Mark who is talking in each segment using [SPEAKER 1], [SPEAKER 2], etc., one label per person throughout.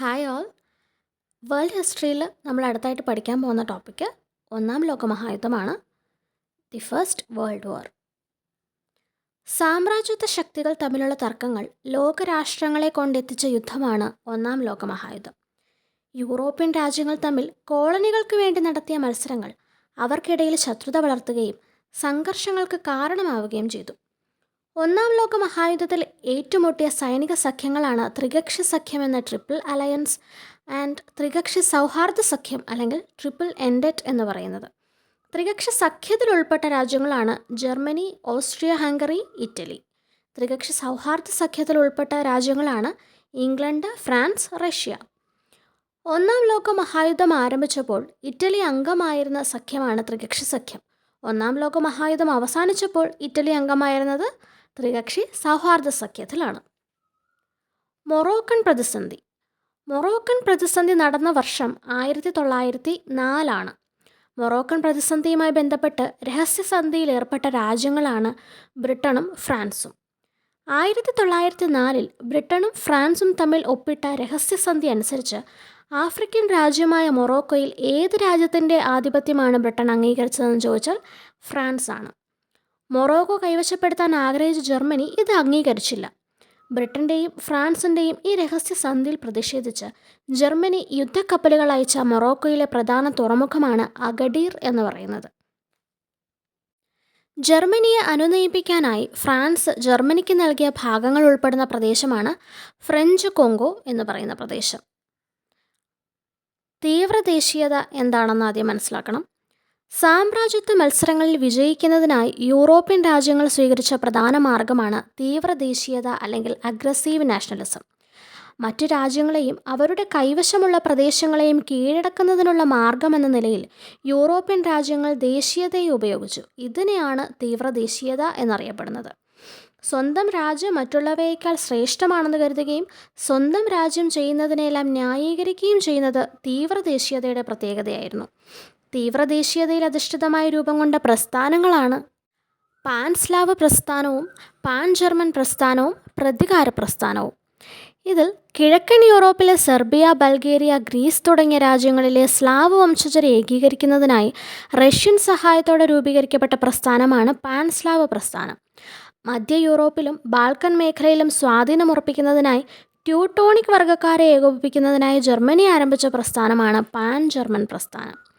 [SPEAKER 1] Hi all world ഹിസ്റ്ററിയിൽ നമ്മൾ അടുത്തായിട്ട് പഠിക്കാൻ പോകുന്ന ടോപ്പിക്ക് ഒന്നാം ലോകമഹായുദ്ധമാണ് ദി ഫസ്റ്റ് വേൾഡ് വാർ സാമ്രാജ്യത്വ ശക്തികൾ തമ്മിലുള്ള തർക്കങ്ങൾ ലോകരാഷ്ട്രങ്ങളെ കൊണ്ടെത്തിച്ച യുദ്ധമാണ് ഒന്നാം ലോകമഹായുദ്ധം യൂറോപ്യൻ രാജ്യങ്ങൾ തമ്മിൽ കോളനികൾക്ക് വേണ്ടി നടത്തിയ മത്സരങ്ങൾ അവർക്കിടയിൽ ശത്രുത വളർത്തുകയും സംഘർഷങ്ങൾക്ക് കാരണമാവുകയും ചെയ്തു. ഒന്നാം ലോക മഹായുദ്ധത്തിൽ ഏറ്റുമുട്ടിയ സൈനിക സഖ്യങ്ങളാണ് ത്രികക്ഷി സഖ്യം എന്ന ട്രിപ്പിൾ അലയൻസ് ആൻഡ് ത്രികക്ഷി സൗഹാർദ്ദ സഖ്യം അല്ലെങ്കിൽ ട്രിപ്പിൾ എൻഡറ്റ് എന്ന് പറയുന്നത്. ത്രികക്ഷി സഖ്യത്തിൽ ഉൾപ്പെട്ട രാജ്യങ്ങളാണ് ജർമ്മനി ഓസ്ട്രിയ ഹംഗറി ഇറ്റലി. ത്രികക്ഷി സൗഹാർദ്ദ സഖ്യത്തിൽ ഉൾപ്പെട്ട രാജ്യങ്ങളാണ് ഇംഗ്ലണ്ട് ഫ്രാൻസ് റഷ്യ. ഒന്നാം ലോക മഹായുദ്ധം ആരംഭിച്ചപ്പോൾ ഇറ്റലി അംഗമായിരുന്ന സഖ്യമാണ് ത്രികക്ഷി സഖ്യം. ഒന്നാം ലോക മഹായുദ്ധം അവസാനിച്ചപ്പോൾ ഇറ്റലി അംഗമായിരുന്നത് ത്രികക്ഷി സൗഹാർദ്ദ സഖ്യത്തിലാണ്. മൊറോക്കൻ പ്രതിസന്ധി. മൊറോക്കൻ പ്രതിസന്ധി നടന്ന വർഷം ആയിരത്തി തൊള്ളായിരത്തി നാലാണ് മൊറോക്കൻ പ്രതിസന്ധിയുമായി ബന്ധപ്പെട്ട് രഹസ്യസന്ധിയിൽ ഏർപ്പെട്ട രാജ്യങ്ങളാണ് ബ്രിട്ടനും ഫ്രാൻസും. ആയിരത്തി തൊള്ളായിരത്തി നാലിൽ ബ്രിട്ടനും ഫ്രാൻസും തമ്മിൽ ഒപ്പിട്ട രഹസ്യസന്ധി അനുസരിച്ച് ആഫ്രിക്കൻ രാജ്യമായ മൊറോക്കോയിൽ ഏത് രാജ്യത്തിന്റെ ആധിപത്യമാണ് ബ്രിട്ടൻ അംഗീകരിച്ചതെന്ന് ചോദിച്ചാൽ ഫ്രാൻസാണ്. മൊറോക്കോ കൈവശപ്പെടുത്താൻ ആഗ്രഹിച്ച ജർമ്മനി ഇത് അംഗീകരിച്ചില്ല. ബ്രിട്ടന്റെയും ഫ്രാൻസിന്റെയും ഈ രഹസ്യ സന്ധിയിൽ പ്രതിഷേധിച്ച് ജർമ്മനി യുദ്ധക്കപ്പലുകൾ അയച്ച മൊറോക്കോയിലെ പ്രധാന തുറമുഖമാണ് അഗഡീർ എന്ന് പറയുന്നത്. ജർമ്മനിയെ അനുനയിപ്പിക്കാനായി ഫ്രാൻസ് ജർമ്മനിക്ക് നൽകിയ ഭാഗങ്ങൾ ഉൾപ്പെടുന്ന പ്രദേശമാണ് ഫ്രഞ്ച് കോങ്കോ എന്ന് പറയുന്ന പ്രദേശം. തീവ്രദേശീയത എന്താണെന്ന് ആദ്യം മനസ്സിലാക്കണം. സാമ്രാജ്യത്വ മത്സരങ്ങളിൽ വിജയിക്കുന്നതിനായി യൂറോപ്യൻ രാജ്യങ്ങൾ സ്വീകരിച്ച പ്രധാന മാർഗമാണ് തീവ്രദേശീയത അല്ലെങ്കിൽ അഗ്രസീവ് നാഷണലിസം മറ്റു രാജ്യങ്ങളെയും അവരുടെ കൈവശമുള്ള പ്രദേശങ്ങളെയും കീഴടക്കുന്നതിനുള്ള മാർഗമെന്ന നിലയിൽ യൂറോപ്യൻ രാജ്യങ്ങൾ ദേശീയതയെ ഉപയോഗിച്ചു. ഇതിനെയാണ് തീവ്രദേശീയത എന്നറിയപ്പെടുന്നത്. സ്വന്തം രാജ്യം മറ്റുള്ളവയേക്കാൾ ശ്രേഷ്ഠമാണെന്ന് കരുതുകയും സ്വന്തം രാജ്യം ചെയ്യുന്നതിനെല്ലാം ന്യായീകരിക്കുകയും ചെയ്യുന്നത് തീവ്രദേശീയതയുടെ പ്രത്യേകതയായിരുന്നു. തീവ്രദേശീയതയിൽ അധിഷ്ഠിതമായ രൂപം കൊണ്ട പ്രസ്ഥാനങ്ങളാണ് പാൻ സ്ലാവ് പ്രസ്ഥാനവും പാൻ ജർമ്മൻ പ്രസ്ഥാനവും പ്രതികാര പ്രസ്ഥാനവും. ഇതിൽ കിഴക്കൻ യൂറോപ്പിലെ സെർബിയ ബൾഗേറിയ ഗ്രീസ് തുടങ്ങിയ രാജ്യങ്ങളിലെ സ്ലാവ് വംശജരെ ഏകീകരിക്കുന്നതിനായി റഷ്യൻ സഹായത്തോടെ രൂപീകരിക്കപ്പെട്ട പ്രസ്ഥാനമാണ് പാൻ സ്ലാവ് പ്രസ്ഥാനം. മധ്യ യൂറോപ്പിലും ബാൾക്കൻ മേഖലയിലും സ്വാധീനമുറപ്പിക്കുന്നതിനായി ട്യൂട്ടോണിക് വർഗക്കാരെ ഏകോപിപ്പിക്കുന്നതിനായി ജർമ്മനി ആരംഭിച്ച പ്രസ്ഥാനമാണ് പാൻ ജർമ്മൻ പ്രസ്ഥാനം.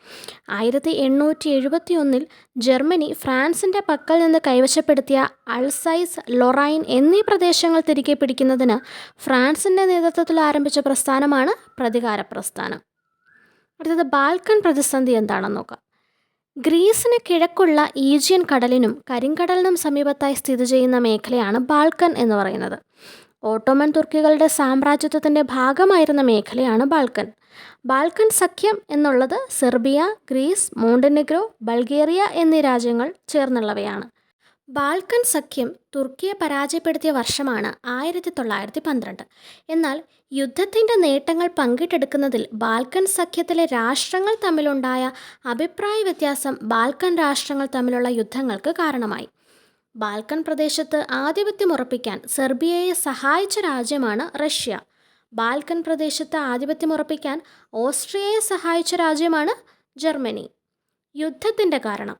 [SPEAKER 1] ആയിരത്തി എണ്ണൂറ്റി എഴുപത്തി ഒന്നിൽ ജർമ്മനി ഫ്രാൻസിന്റെ പക്കൽ നിന്ന് കൈവശപ്പെടുത്തിയ അൾസൈസ് ലൊറൈൻ എന്നീ പ്രദേശങ്ങൾ തിരികെ പിടിക്കുന്നതിന് ഫ്രാൻസിന്റെ നേതൃത്വത്തിൽ ആരംഭിച്ച പ്രസ്ഥാനമാണ് പ്രതികാര പ്രസ്ഥാനം അടുത്തത് ബാൽക്കൻ പ്രതിസന്ധി എന്താണെന്ന് നോക്കാം. ഗ്രീസിന് കിഴക്കുള്ള ഈജിയൻ കടലിനും കരിങ്കടലിനും സമീപത്തായി സ്ഥിതി ചെയ്യുന്ന മേഖലയാണ് ബാൽക്കൻ എന്ന് പറയുന്നത്. ഓട്ടോമൻ തുർക്കികളുടെ സാമ്രാജ്യത്വത്തിന്റെ ഭാഗമായിരുന്ന മേഖലയാണ് ബാൽക്കൻ. ബാൽക്കൻ സഖ്യം എന്നുള്ളത് സെർബിയ ഗ്രീസ് മോണ്ടനെഗ്രോ ബൾഗേറിയ എന്നീ രാജ്യങ്ങൾ ചേർന്നുള്ളവയാണ്. ബാൽക്കൻ സഖ്യം തുർക്കിയെ പരാജയപ്പെടുത്തിയ വർഷമാണ് ആയിരത്തി തൊള്ളായിരത്തി പന്ത്രണ്ട് എന്നാൽ യുദ്ധത്തിന്റെ നേട്ടങ്ങൾ പങ്കിട്ടെടുക്കുന്നതിൽ ബാൽക്കൻ സഖ്യത്തിലെ രാഷ്ട്രങ്ങൾ തമ്മിലുണ്ടായ അഭിപ്രായ വ്യത്യാസം ബാൽക്കൻ രാഷ്ട്രങ്ങൾ തമ്മിലുള്ള യുദ്ധങ്ങൾക്ക് കാരണമായി. ബാൽക്കൻ പ്രദേശത്ത് ആധിപത്യം ഉറപ്പിക്കാൻ സെർബിയയെ സഹായിച്ച രാജ്യമാണ് റഷ്യ. ബാൽക്കൻ പ്രദേശത്ത് ആധിപത്യം ഉറപ്പിക്കാൻ ഓസ്ട്രിയയെ സഹായിച്ച രാജ്യമാണ് ജർമ്മനി. യുദ്ധത്തിന്റെ കാരണം.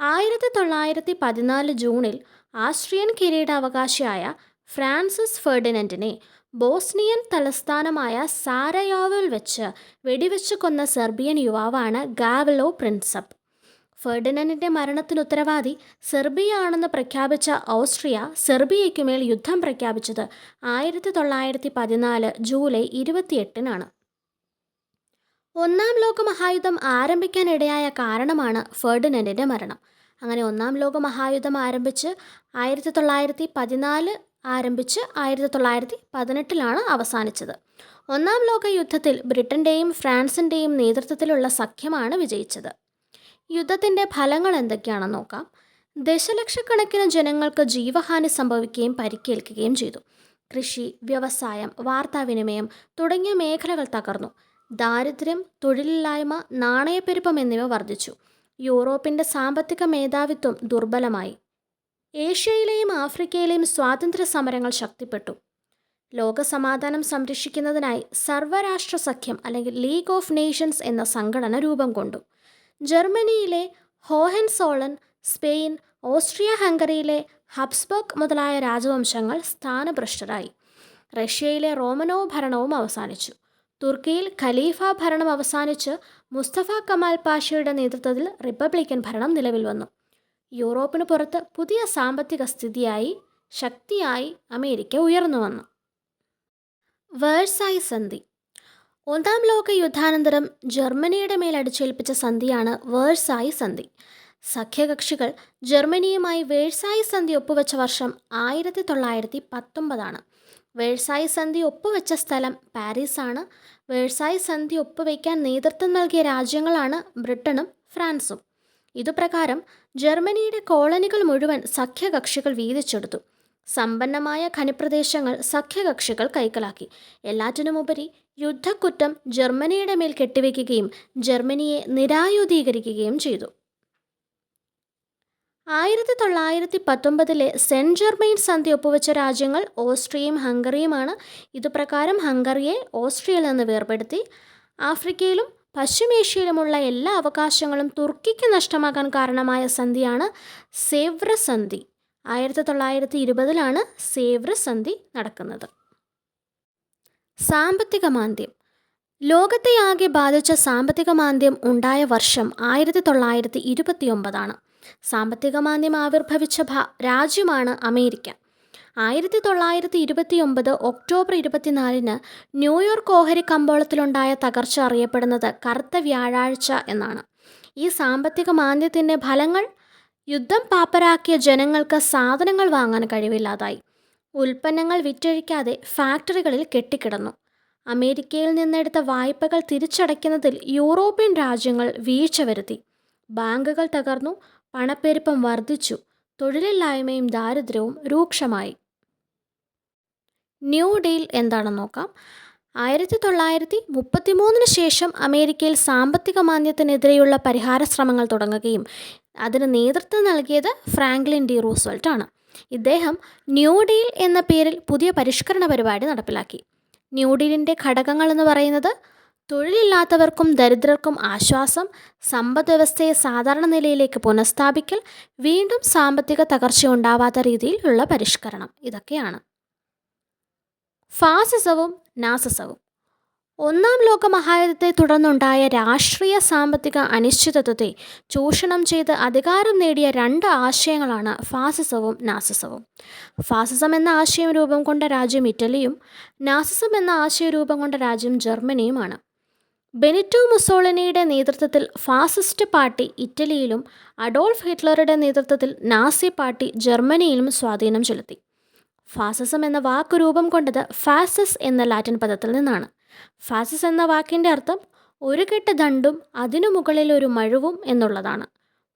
[SPEAKER 1] ആയിരത്തി തൊള്ളായിരത്തി പതിനാല് ജൂണിൽ ആസ്ട്രിയൻ കിരീടാവകാശിയായ ഫ്രാൻസിസ് ഫെർഡിനന്റിനെ ബോസ്നിയൻ തലസ്ഥാനമായ സാരയോവിൽ വെച്ച് വെടിവെച്ച് കൊന്ന സെർബിയൻ യുവാവാണ് ഗാവലോ പ്രിൻസപ്പ്. ഫെർഡിനന്റിന്റെ മരണത്തിന് ഉത്തരവാദി സെർബിയ ആണെന്ന് പ്രഖ്യാപിച്ച ഓസ്ട്രിയ സെർബിയയ്ക്കുമേൽ യുദ്ധം പ്രഖ്യാപിച്ചത് ആയിരത്തി തൊള്ളായിരത്തി പതിനാല് ജൂലൈ ഇരുപത്തിയെട്ടിനാണ്. ഒന്നാം ലോക മഹായുദ്ധം ആരംഭിക്കാനിടയായ കാരണമാണ് ഫെർഡിനൻഡിന്റെ മരണം. അങ്ങനെ ഒന്നാം ലോക മഹായുദ്ധം ആരംഭിച്ച് ആയിരത്തി തൊള്ളായിരത്തി പതിനാല് ആരംഭിച്ച് ആയിരത്തി തൊള്ളായിരത്തി പതിനെട്ടിലാണ് അവസാനിച്ചത്. ഒന്നാം ലോക യുദ്ധത്തിൽ ബ്രിട്ടന്റെയും ഫ്രാൻസിന്റെയും നേതൃത്വത്തിലുള്ള സഖ്യമാണ് വിജയിച്ചത്. യുദ്ധത്തിന്റെ ഫലങ്ങൾ എന്തൊക്കെയാണെന്ന് നോക്കാം. ദശലക്ഷക്കണക്കിന് ജനങ്ങൾക്ക് ജീവഹാനി സംഭവിക്കുകയും പരിക്കേൽക്കുകയും ചെയ്തു. കൃഷി വ്യവസായം വാർത്താവിനിമയം തുടങ്ങിയ മേഖലകൾ തകർന്നു. ദാരിദ്ര്യം തൊഴിലില്ലായ്മ നാണയപ്പെരുപ്പം എന്നിവ വർദ്ധിച്ചു. യൂറോപ്പിന്റെ സാമ്പത്തിക മേധാവിത്വം ദുർബലമായി. ഏഷ്യയിലെയും ആഫ്രിക്കയിലെയും സ്വാതന്ത്ര്യ സമരങ്ങൾ ശക്തിപ്പെട്ടു. ലോകസമാധാനം സംരക്ഷിക്കുന്നതിനായി സർവരാഷ്ട്ര സഖ്യം അല്ലെങ്കിൽ ലീഗ് ഓഫ് നേഷൻസ് എന്ന സംഘടന രൂപം കൊണ്ടു. ജർമ്മനിയിലെ ഹോഹൻസോളൻ സ്പെയിൻ ഓസ്ട്രിയ ഹംഗറിയിലെ ഹബ്സ്ബർഗ് മുതലായ രാജവംശങ്ങൾ സ്ഥാനഭ്രഷ്ടരായി. റഷ്യയിലെ റോമനോ ഭരണവും അവസാനിച്ചു. തുർക്കിയിൽ ഖലീഫ ഭരണം അവസാനിച്ച് മുസ്തഫ കമാൽ പാഷയുടെ നേതൃത്വത്തിൽ റിപ്പബ്ലിക്കൻ ഭരണം നിലവിൽ വന്നു. യൂറോപ്പിന് പുറത്ത് പുതിയ സാമ്പത്തിക സ്ഥിതിയായി ശക്തിയായി അമേരിക്ക ഉയർന്നു വന്നു. വേഴ്സായി സന്ധി ഒന്നാം ലോക യുദ്ധാനന്തരം ജർമ്മനിയുടെ മേൽ അടിച്ചേൽപ്പിച്ച സന്ധിയാണ് വേഴ്സായി സന്ധി. സഖ്യകക്ഷികൾ ജർമ്മനിയുമായി വേഴ്സായി സന്ധി ഒപ്പുവെച്ച വർഷം ആയിരത്തി തൊള്ളായിരത്തി പത്തൊമ്പതാണ് വേഴ്സായി സന്ധി ഒപ്പുവെച്ച സ്ഥലം പാരീസാണ്. വേഴ്സായി സന്ധി ഒപ്പുവെക്കാൻ നേതൃത്വം നൽകിയ രാജ്യങ്ങളാണ് ബ്രിട്ടനും ഫ്രാൻസും. ഇതുപ്രകാരം ജർമ്മനിയുടെ കോളനികൾ മുഴുവൻ സഖ്യകക്ഷികൾ വീതിച്ചെടുത്തു. സമ്പന്നമായ ഖനിപ്രദേശങ്ങൾ സഖ്യകക്ഷികൾ കൈക്കലാക്കി. എല്ലാറ്റിനുമുപരി യുദ്ധക്കുറ്റം ജർമ്മനിയുടെ മേൽ കെട്ടിവെക്കുകയും ജർമ്മനിയെ നിരായുധീകരിക്കുകയും ചെയ്തു. ആയിരത്തി തൊള്ളായിരത്തി പത്തൊമ്പതിലെ സെന്റ് ജെർമെയിൻ സന്ധി ഒപ്പുവെച്ച രാജ്യങ്ങൾ ഓസ്ട്രിയയും ഹംഗറിയുമാണ്. ഇതുപ്രകാരം ഹംഗറിയെ ഓസ്ട്രിയയിൽ നിന്ന് വേർപെടുത്തി ആഫ്രിക്കയിലും പശ്ചിമേഷ്യയിലുമുള്ള എല്ലാ അവകാശങ്ങളും തുർക്കിക്ക് നഷ്ടമാകാൻ കാരണമായ സന്ധിയാണ് സേവ്ര സന്ധി. ആയിരത്തി തൊള്ളായിരത്തി ഇരുപതിലാണ് സേവ്ര സന്ധി നടക്കുന്നത്. സാമ്പത്തിക മാന്ദ്യം. ലോകത്തെ ആകെ ബാധിച്ച സാമ്പത്തിക മാന്ദ്യം ഉണ്ടായ വർഷം ആയിരത്തി തൊള്ളായിരത്തി ഇരുപത്തി ഒമ്പതാണ് സാമ്പത്തിക മാന്ദ്യം ആവിർഭവിച്ച രാജ്യമാണ് അമേരിക്ക. ആയിരത്തി തൊള്ളായിരത്തി ഇരുപത്തി ഒമ്പത് ഒക്ടോബർ ഇരുപത്തിനാലിന് ന്യൂയോർക്ക് ഓഹരി കമ്പോളത്തിലുണ്ടായ തകർച്ച അറിയപ്പെടുന്നത് കറുത്ത വ്യാഴാഴ്ച എന്നാണ്. ഈ സാമ്പത്തിക മാന്ദ്യത്തിന്റെ ഫലങ്ങൾ യുദ്ധം പാപ്പരാക്കിയ ജനങ്ങൾക്ക് സാധനങ്ങൾ വാങ്ങാൻ കഴിവില്ലാതായി. ഉൽപ്പന്നങ്ങൾ വിറ്റഴിക്കാതെ ഫാക്ടറികളിൽ കെട്ടിക്കിടന്നു. അമേരിക്കയിൽ നിന്നെടുത്ത വായ്പകൾ തിരിച്ചടയ്ക്കുന്നതിൽ യൂറോപ്യൻ രാജ്യങ്ങൾ വീഴ്ച വരുത്തി. ബാങ്കുകൾ തകർന്നു പണപ്പെരുപ്പം വർദ്ധിച്ചു തൊഴിലില്ലായ്മയും ദാരിദ്ര്യവും രൂക്ഷമായി. ന്യൂ ഡീൽ എന്താണെന്ന് നോക്കാം. ആയിരത്തി തൊള്ളായിരത്തി മുപ്പത്തിമൂന്നിന് ശേഷം അമേരിക്കയിൽ സാമ്പത്തിക മാന്ദ്യത്തിനെതിരെയുള്ള പരിഹാര ശ്രമങ്ങൾ തുടങ്ങുകയും അതിന് നേതൃത്വം നൽകിയത് ഫ്രാങ്ക്ലിൻ ഡി റൂസ്വെൽറ്റ് ആണ്. ഇദ്ദേഹം ന്യൂ ഡീൽ എന്ന പേരിൽ പുതിയ പരിഷ്കരണ പരിപാടി നടപ്പിലാക്കി. ന്യൂ ഡീലിന്റെ ഘടകങ്ങൾ എന്ന് പറയുന്നത് തൊഴിലില്ലാത്തവർക്കും ദരിദ്രർക്കും ആശ്വാസം സമ്പദ് വ്യവസ്ഥയെ സാധാരണ നിലയിലേക്ക് പുനഃസ്ഥാപിക്കൽ വീണ്ടും സാമ്പത്തിക തകർച്ച ഉണ്ടാവാത്ത രീതിയിലുള്ള പരിഷ്കരണം. ഇതൊക്കെയാണ്. ഫാസിസവും നാസിസവും. ഒന്നാം ലോക മഹായുദ്ധത്തെ തുടർന്നുണ്ടായ രാഷ്ട്രീയ സാമ്പത്തിക അനിശ്ചിതത്വത്തെ ചൂഷണം ചെയ്ത് അധികാരം നേടിയ രണ്ട് ആശയങ്ങളാണ് ഫാസിസവും നാസിസവും. ഫാസിസം എന്ന ആശയം രൂപം കൊണ്ട രാജ്യം ഇറ്റലിയും നാസിസം എന്ന ആശയം രൂപം കൊണ്ട രാജ്യം ജർമ്മനിയുമാണ്. ബെനിറ്റോ മുസോളിനിയുടെ നേതൃത്വത്തിൽ ഫാസിസ്റ്റ് പാർട്ടി ഇറ്റലിയിലും അഡോൾഫ് ഹിറ്റ്ലറുടെ നേതൃത്വത്തിൽ നാസി പാർട്ടി ജർമ്മനിയിലും സ്വാധീനം ചെലുത്തി. ഫാസിസം എന്ന വാക്ക് രൂപം കൊണ്ടത് ഫാസിസ് എന്ന ലാറ്റിൻ പദത്തിൽ നിന്നാണ്. ഫാസിസ് എന്ന വാക്കിന്റെ അർത്ഥം ഒരു കെട്ട് ദണ്ടും അതിനു മുകളിൽ ഒരു മഴുവും എന്നുള്ളതാണ്.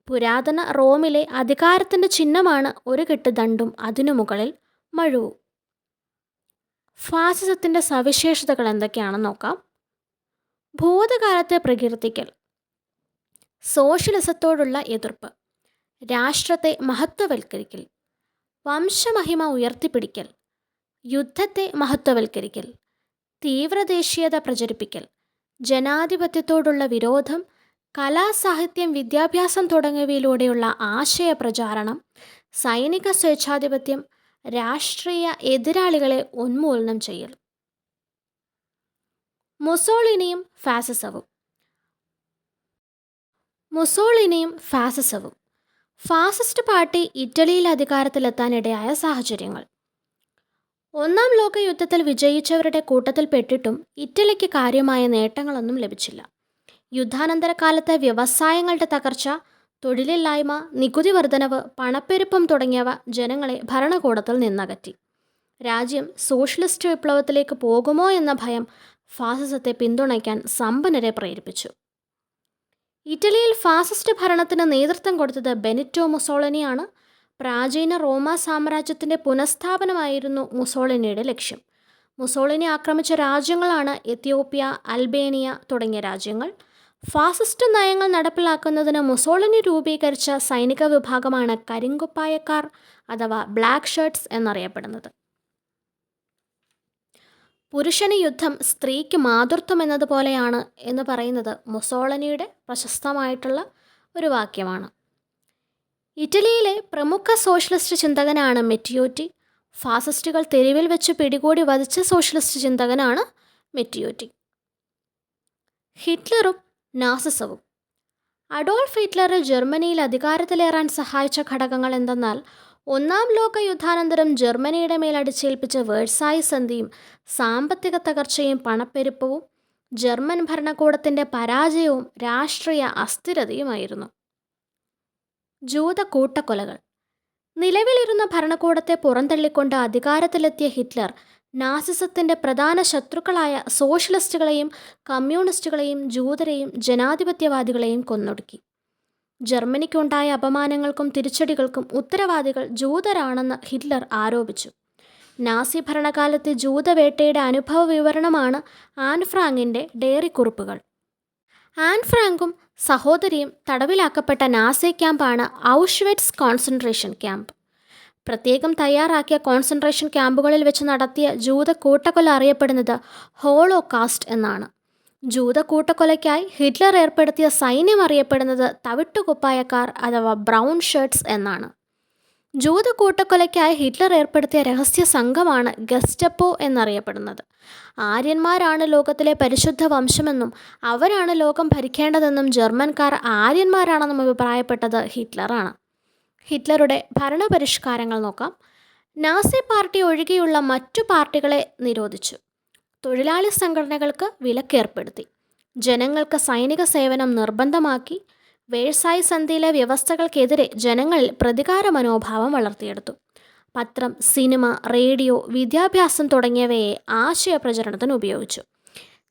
[SPEAKER 1] പുരാതന റോമിലെ അധികാരത്തിന്റെ ചിഹ്നമാണ് ഒരു കെട്ട് ദണ്ടും അതിനു മുകളിൽ മഴുവും. ഫാസിസത്തിന്റെ സവിശേഷതകൾ എന്തൊക്കെയാണെന്ന് നോക്കാം. ഭൂതകാലത്തെ പ്രകീർത്തിക്കൽ. സോഷ്യലിസത്തോടുള്ള എതിർപ്പ്. രാഷ്ട്രത്തെ മഹത്വവൽക്കരിക്കൽ. വംശമഹിമ ഉയർത്തിപ്പിടിക്കൽ യുദ്ധത്തെ മഹത്വവൽക്കരിക്കൽ തീവ്രദേശീയത പ്രചരിപ്പിക്കൽ ജനാധിപത്യത്തോടുള്ള വിരോധം കലാസാഹിത്യം വിദ്യാഭ്യാസം തുടങ്ങിയവയിലൂടെയുള്ള ആശയ പ്രചാരണം സൈനിക സ്വേച്ഛാധിപത്യം രാഷ്ട്രീയ എതിരാളികളെ ഉന്മൂലനം ചെയ്യൽ. മുസോളിനിയും ഫാസിസവും. മുസോളിനിയും ഫാസിസവും. ഫാസിസ്റ്റ് പാർട്ടി ഇറ്റലിയിൽ അധികാരത്തിലെത്താനിടയായ സാഹചര്യങ്ങൾ. ഒന്നാം ലോക യുദ്ധത്തിൽ വിജയിച്ചവരുടെ കൂട്ടത്തിൽപ്പെട്ടിട്ടും ഇറ്റലിക്ക് കാര്യമായ നേട്ടങ്ങളൊന്നും ലഭിച്ചില്ല. യുദ്ധാനന്തര കാലത്തെ വ്യവസായങ്ങളുടെ തകർച്ച തൊഴിലില്ലായ്മ നികുതി വർധനവ് പണപ്പെരുപ്പം തുടങ്ങിയവ ജനങ്ങളെ ഭരണകൂടത്തിൽ നിന്നകറ്റി. രാജ്യം സോഷ്യലിസ്റ്റ് വിപ്ലവത്തിലേക്ക് പോകുമോ എന്ന ഭയം ഫാസിസത്തെ പിന്തുണയ്ക്കാൻ സമ്പന്നരെ പ്രേരിപ്പിച്ചു. ഇറ്റലിയിൽ ഫാസിസ്റ്റ് ഭരണത്തിന് നേതൃത്വം കൊടുത്തത് ബെനിറ്റോ മുസോളിനിയാണ്. പ്രാചീന റോമ സാമ്രാജ്യത്തിന്റെ പുനഃസ്ഥാപനമായിരുന്നു മുസോളിനിയുടെ ലക്ഷ്യം. മുസോളിനി ആക്രമിച്ച രാജ്യങ്ങളാണ് എത്യോപ്യ അൽബേനിയ തുടങ്ങിയ രാജ്യങ്ങൾ. ഫാസിസ്റ്റ് നയങ്ങൾ നടപ്പിലാക്കുന്നതിന് മുസോളിനി രൂപീകരിച്ച സൈനിക വിഭാഗമാണ് കരിങ്കുപ്പായക്കാർ അഥവാ ബ്ലാക്ക് ഷർട്ട്സ് എന്നറിയപ്പെടുന്നത്. പുരുഷന് യുദ്ധം സ്ത്രീക്ക് മാതൃത്വം എന്നതുപോലെയാണ് എന്ന് പറയുന്നത് മുസോളനിയുടെ പ്രശസ്തമായിട്ടുള്ള ഒരു വാക്യമാണ്. ഇറ്റലിയിലെ പ്രമുഖ സോഷ്യലിസ്റ്റ് ചിന്തകനാണ് മെറ്റിയോറ്റി. ഫാസിസ്റ്റുകൾ തെരുവിൽ വെച്ച് പിടികൂടി വധിച്ച സോഷ്യലിസ്റ്റ് ചിന്തകനാണ് മെറ്റിയോറ്റി. ഹിറ്റ്ലറും നാസിസവും. അഡോൾഫ് ഹിറ്റ്ലറെ ജർമ്മനിയിൽ അധികാരത്തിലേറാൻ സഹായിച്ച ഘടകങ്ങൾ എന്തെന്നാൽ ഒന്നാം ലോക യുദ്ധാനന്തരം ജർമ്മനിയുടെ മേൽ അടിച്ചേൽപ്പിച്ച വേഴ്സായി സന്ധിയും സാമ്പത്തിക തകർച്ചയും പണപ്പെരുപ്പവും ജർമ്മൻ ഭരണകൂടത്തിന്റെ പരാജയവും രാഷ്ട്രീയ അസ്ഥിരതയുമായിരുന്നു. ജൂത കൂട്ടക്കൊലകൾ. നിലവിലിരുന്ന ഭരണകൂടത്തെ പുറന്തള്ളിക്കൊണ്ട് അധികാരത്തിലെത്തിയ ഹിറ്റ്ലർ നാസിസത്തിന്റെ പ്രധാന ശത്രുക്കളായ സോഷ്യലിസ്റ്റുകളെയും കമ്മ്യൂണിസ്റ്റുകളെയും ജൂതരെയും ജനാധിപത്യവാദികളെയും കൊന്നൊടുക്കി. ജർമ്മനിക്കുണ്ടായ അപമാനങ്ങൾക്കും തിരിച്ചടികൾക്കും ഉത്തരവാദികൾ ജൂതരാണെന്ന് ഹിറ്റ്ലർ ആരോപിച്ചു. നാസി ഭരണകാലത്തെ ജൂതവേട്ടയുടെ അനുഭവ വിവരണമാണ് ആൻ ഫ്രാങ്കിന്റെ ഡയറി കുറിപ്പുകൾ ആൻ ഫ്രാങ്കും സഹോദരിയും തടവിലാക്കപ്പെട്ട നാസി ക്യാമ്പാണ് ഔഷ്വെറ്റ്സ് കോൺസെൻട്രേഷൻ ക്യാമ്പ്. പ്രത്യേകം തയ്യാറാക്കിയ കോൺസെൻട്രേഷൻ ക്യാമ്പുകളിൽ വെച്ച് നടത്തിയ ജൂത കൂട്ടക്കൊല അറിയപ്പെടുന്നത് ഹോളോ കാസ്റ്റ് എന്നാണ്. ജൂത കൂട്ടക്കൊലയ്ക്കായി ഹിറ്റ്ലർ ഏർപ്പെടുത്തിയ സൈന്യം അറിയപ്പെടുന്നത് തവിട്ടുകുപ്പായക്കാർ അഥവാ ബ്രൗൺ ഷർട്ട്സ് എന്നാണ്. ജൂത കൂട്ടക്കൊലയ്ക്കായി ഹിറ്റ്ലർ ഏർപ്പെടുത്തിയ രഹസ്യ സംഘമാണ് ഗസ്റ്റപ്പോ എന്നറിയപ്പെടുന്നത്. ആര്യന്മാരാണ് ലോകത്തിലെ പരിശുദ്ധ വംശമെന്നും അവരാണ് ലോകം ഭരിക്കേണ്ടതെന്നും ജർമ്മൻകാർ ആര്യന്മാരാണെന്നും അഭിപ്രായപ്പെട്ടത് ഹിറ്റ്ലറാണ് ഹിറ്റ്ലറുടെ ഭരണപരിഷ്കാരങ്ങൾ നോക്കാം. നാസി പാർട്ടി ഒഴികെയുള്ള മറ്റു പാർട്ടികളെ നിരോധിച്ചു. തൊഴിലാളി സംഘടനകൾക്ക് വിലക്കേർപ്പെടുത്തി. ജനങ്ങൾക്ക് സൈനിക സേവനം നിർബന്ധമാക്കി. വേഴ്സായി സന്ധിയിലെ വ്യവസ്ഥകൾക്കെതിരെ ജനങ്ങളിൽ പ്രതികാര മനോഭാവം വളർത്തിയെടുത്തു. പത്രം സിനിമ റേഡിയോ വിദ്യാഭ്യാസം തുടങ്ങിയവയെ ആശയ പ്രചരണത്തിന് ഉപയോഗിച്ചു.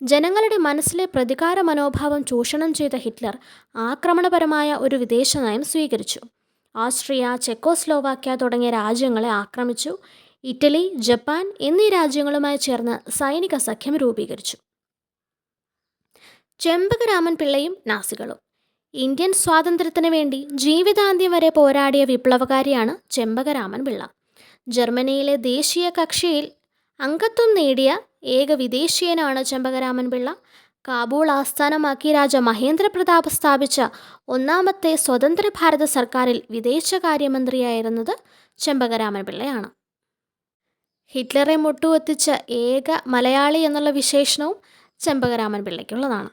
[SPEAKER 1] ജനങ്ങളുടെ മനസ്സിലെ പ്രതികാര മനോഭാവം ചൂഷണം ചെയ്ത ഹിറ്റ്ലർ ആക്രമണപരമായ ഒരു വിദേശ നയം സ്വീകരിച്ചു. ഓസ്ട്രിയ ചെക്കോസ്ലോവാക്യ തുടങ്ങിയ രാജ്യങ്ങളെ ആക്രമിച്ചു. ഇറ്റലി ജപ്പാൻ എന്നീ രാജ്യങ്ങളുമായി ചേർന്ന് സൈനിക സഖ്യം രൂപീകരിച്ചു. ചെമ്പകരാമൻ പിള്ളയും നാസികളും. ഇന്ത്യൻ സ്വാതന്ത്ര്യത്തിന് വേണ്ടി ജീവിതാന്ത്യം വരെ പോരാടിയ വിപ്ലവകാരിയാണ് ചെമ്പകരാമൻ പിള്ള. ജർമ്മനിയിലെ ദേശീയ കക്ഷിയിൽ അംഗത്വം നേടിയ ഏക വിദേശീയനാണ് ചെമ്പകരാമൻ പിള്ള. കാബൂൾ ആസ്ഥാനമാക്കി രാജ മഹേന്ദ്ര പ്രതാപ് സ്ഥാപിച്ച ഒന്നാമത്തെ സ്വതന്ത്ര ഭാരത സർക്കാരിൽ വിദേശകാര്യമന്ത്രിയായിരുന്നത് ചെമ്പകരാമൻ പിള്ളയാണ്. ഹിറ്റ്ലറെ മുട്ടുകൊത്തിച്ച ഏക മലയാളി എന്നുള്ള വിശേഷണവും ചെമ്പകരാമൻ പിള്ളയ്ക്കുള്ളതാണ്.